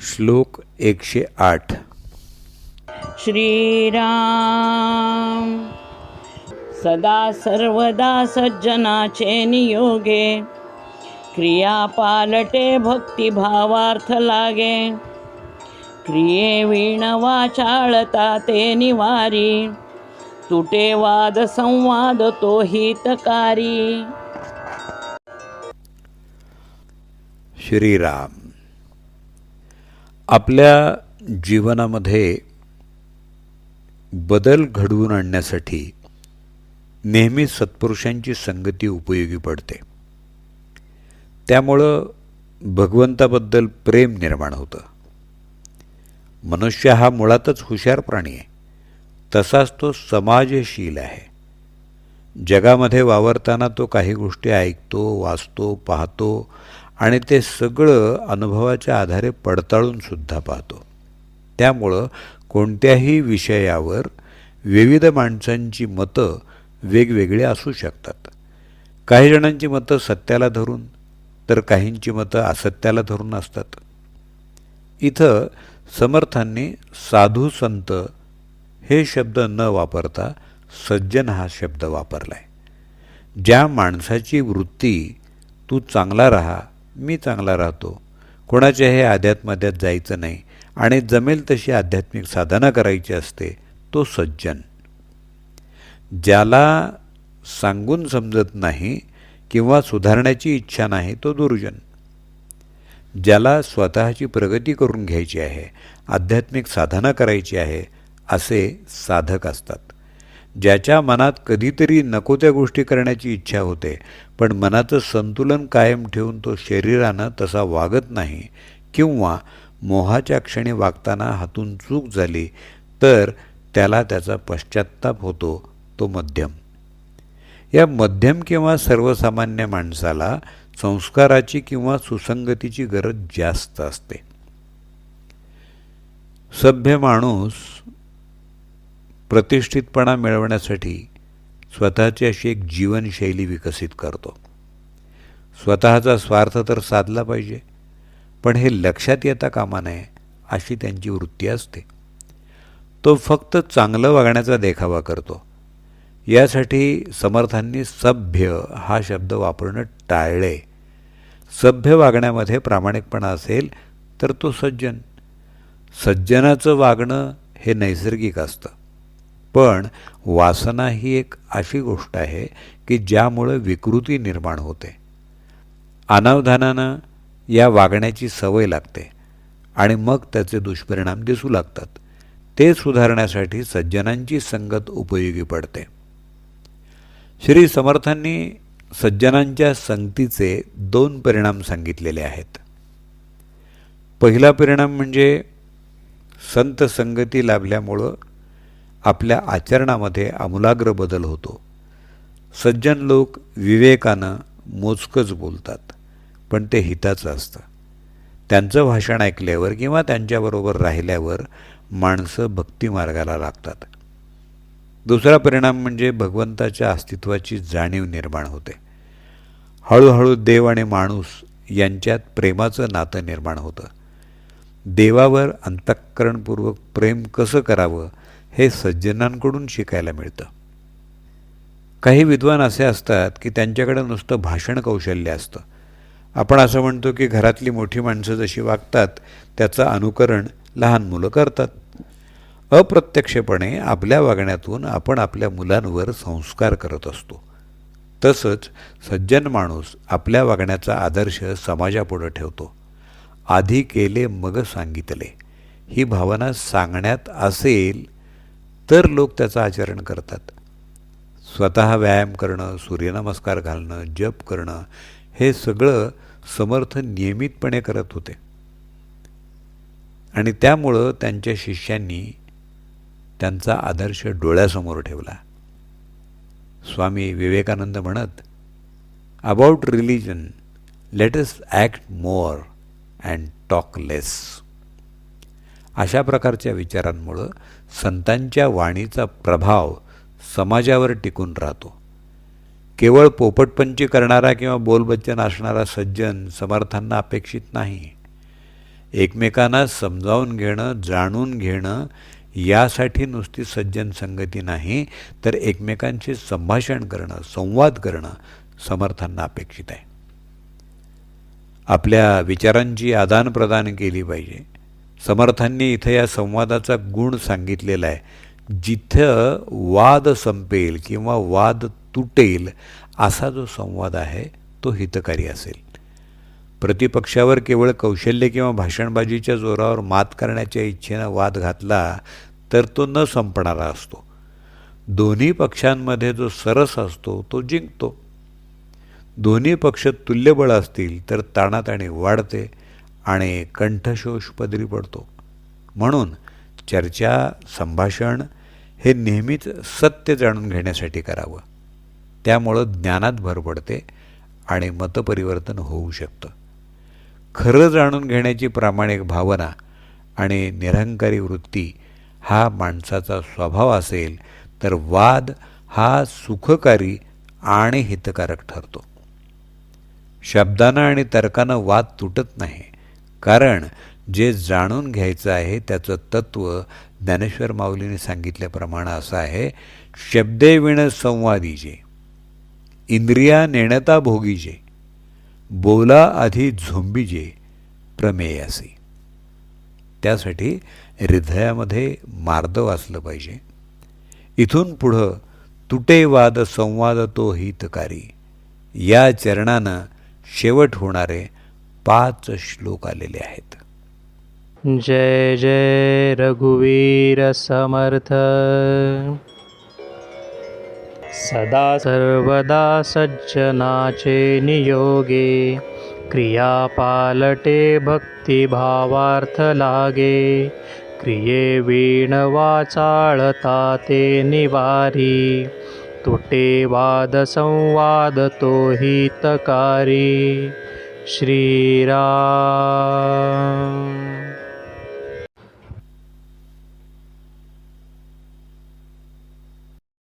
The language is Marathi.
श्लोक एकशे आठ. श्रीराम सदा सर्वदा सज्जनाचे नियोगे क्रिया पालटे भक्तिभावार्थ लागे. क्रिये वीण वाचाळता ते निवारी तुटे वाद संवाद तो हितकारी. श्रीराम. आपल्या जीवनामध्ये बदल घडवून आणण्यासाठी नेहमी सत्पुरुषांची संगती उपयोगी पडते. त्यामुळं भगवंताबद्दल प्रेम निर्माण होतं. मनुष्य हा मुळातच हुशार प्राणी आहे. तसाच तो समाजशील आहे. जगामध्ये वावरताना तो काही गोष्टी ऐकतो वाचतो पाहतो आणि ते सगळं अनुभवाच्या आधारे पडताळून सुद्धा पाहतो. त्यामुळं कोणत्याही विषयावर विविध माणसांची मतं वेगवेगळी असू शकतात. काही जणांची मतं सत्याला धरून तर काहींची मतं असत्याला धरून असतात. इथं समर्थांनी साधू संत हे शब्द न वापरता सज्जन हा शब्द वापरला आहे ज्या माणसाची वृत्ती तू चांगला राहा मी चांगला राहतो. कोणाच्या हे अध्यात्माध्यात जायचं नाही. आणि जमेल तशी आध्यात्मिक साधना करायची असते तो सज्जन. ज्याला सांगून समजत नाही किंवा सुधारण्याची इच्छा नाही तो दुर्जन. ज्याला स्वतःची प्रगती करून घ्यायची आहे आध्यात्मिक साधना करायची आहे असे साधक असतात. ज्याच्या मनात कधीतरी नको त्या गोष्टी करण्याची इच्छा होते पण मनाचं संतुलन कायम ठेवून तो शरीरानं तसा वागत नाही किंवा मोहाच्या क्षणी वागताना हातून चूक झाली तर त्याला त्याचा पश्चात्ताप होतो तो मध्यम. या मध्यम किंवा सर्वसामान्य माणसाला संस्काराची किंवा सुसंगतीची गरज जास्त असते. सभ्य माणूस प्रतिष्ठितपणा मिळवण्यासाठी स्वतःची अशी एक जीवनशैली विकसित करतो. स्वतःचा स्वार्थ तर साधला पाहिजे पण हे लक्षात येता कामा नये अशी त्यांची वृत्ती असते. तो फक्त चांगलं वागण्याचा देखावा करतो. यासाठी समर्थांनी सभ्य हा शब्द वापरणं टाळले. सभ्य वागण्यामध्ये प्रामाणिकपणा असेल तर तो सज्जन. सज्जनाचं वागणं हे नैसर्गिक असतं. पण वासना ही एक अशी गोष्ट आहे की ज्यामुळं विकृती निर्माण होते. अनावधानानं या वागण्याची सवय लागते आणि मग त्याचे दुष्परिणाम दिसू लागतात. ते सुधारण्यासाठी सज्जनांची संगत उपयोगी पडते. श्री समर्थांनी सज्जनांच्या संगतीचे दोन परिणाम सांगितलेले आहेत. पहिला परिणाम म्हणजे संत संगती लाभल्यामुळं आपल्या आचरणामध्ये आमूलाग्र बदल होतो. सज्जन लोक विवेकानं मोजकंच बोलतात पण ते हिताचं असतं. त्यांचं भाषण ऐकल्यावर किंवा त्यांच्याबरोबर राहिल्यावर माणसं भक्तिमार्गाला लागतात. दुसरा परिणाम म्हणजे भगवंताच्या अस्तित्वाची जाणीव निर्माण होते. हळूहळू देव आणि माणूस यांच्यात प्रेमाचं नातं निर्माण होतं. देवावर अंतःकरणपूर्वक प्रेम कसं करावं हे सज्जनांकडून शिकायला मिळतं. काही विद्वान असे असतात की त्यांच्याकडे नुसतं भाषण कौशल्य असतं. आपण असं म्हणतो की घरातली मोठी माणसं जशी वागतात त्याचं अनुकरण लहान मुलं करतात. अप्रत्यक्षपणे आपल्या वागण्यातून आपण आपल्या मुलांवर संस्कार करत असतो. तसंच सज्जन माणूस आपल्या वागण्याचा आदर्श समाजापुढं ठेवतो. आधी केले मग सांगितले. ही भावना सांगण्यात असेल तर लोक त्याचं आचरण करतात. स्वतः व्यायाम करणं सूर्यनमस्कार घालणं जप करणं हे सगळं समर्थ नियमितपणे करत होते. आणि त्यामुळं त्यांच्या शिष्यांनी त्यांचा आदर्श डोळ्यासमोर ठेवला. स्वामी विवेकानंद म्हणत about religion let us act more and talk less अशा प्रकारच्या विचारांमुळं संतांच्या वाणीचा प्रभाव समाजावर टिकून राहतो. केवळ पोपटपंची करणारा किंवा बोलबच्चन असणारा सज्जन समर्थांना अपेक्षित नाही. एकमेकांना समजावून घेणं जाणून घेणं यासाठी नुसती सज्जन संगती नाही तर एकमेकांशी संभाषण करणं संवाद करणं समर्थांना अपेक्षित आहे. आपल्या विचारांची आदानप्रदान केली पाहिजे. समर्थांनी इथं या संवादाचा गुण सांगितलेला आहे. जिथं वाद संपेल किंवा वाद तुटेल असा जो संवाद आहे तो हितकारी असेल. प्रतिपक्षावर केवळ कौशल्य किंवा भाषणबाजीच्या जोरावर मात करण्याच्या इच्छेनं वाद घातला तर तो न संपणारा असतो. दोन्ही पक्षांमध्ये जो सरस असतो तो जिंकतो. दोन्ही पक्ष तुल्यबळ असतील तर ताणाताणी वाढते. आणि कंठशोष पदरी पडतो. म्हणून चर्चा संभाषण हे नेहमीच सत्य जाणून घेण्यासाठी करावं. त्यामुळं ज्ञानात भर पडते आणि मतपरिवर्तन होऊ शकतं. खरं जाणून घेण्याची प्रामाणिक भावना आणि निरंकारी वृत्ती हा माणसाचा स्वभाव असेल तर वाद हा सुखकारी आणि हितकारक ठरतो. शब्दानं आणि तर्कानं वाद तुटत नाही. कारण जे जाणून घ्यायचं आहे त्याचं तत्त्व ज्ञानेश्वर माऊलीने सांगितल्याप्रमाणे असं आहे शब्दे विण संवादीजे इंद्रिया नेणता भोगीजे बोला आधी झोंबीजे प्रमेयासी. त्यासाठी हृदयामध्ये मार्दव असलं पाहिजे. इथून पुढं तुटे वाद संवाद तो हितकारी. या चरणानं शेवट होणारे पाच श्लोक आलेले आहेत. जय जय रघुवीर समर्थ. सदा सर्वदा सज्जनाचे नियोगे क्रिया पालटे भक्तिभावार्थ लागे. क्रिये वीण वाचाळता ते निवारी तुटे वाद संवाद तो हितकारी. श्रीराम।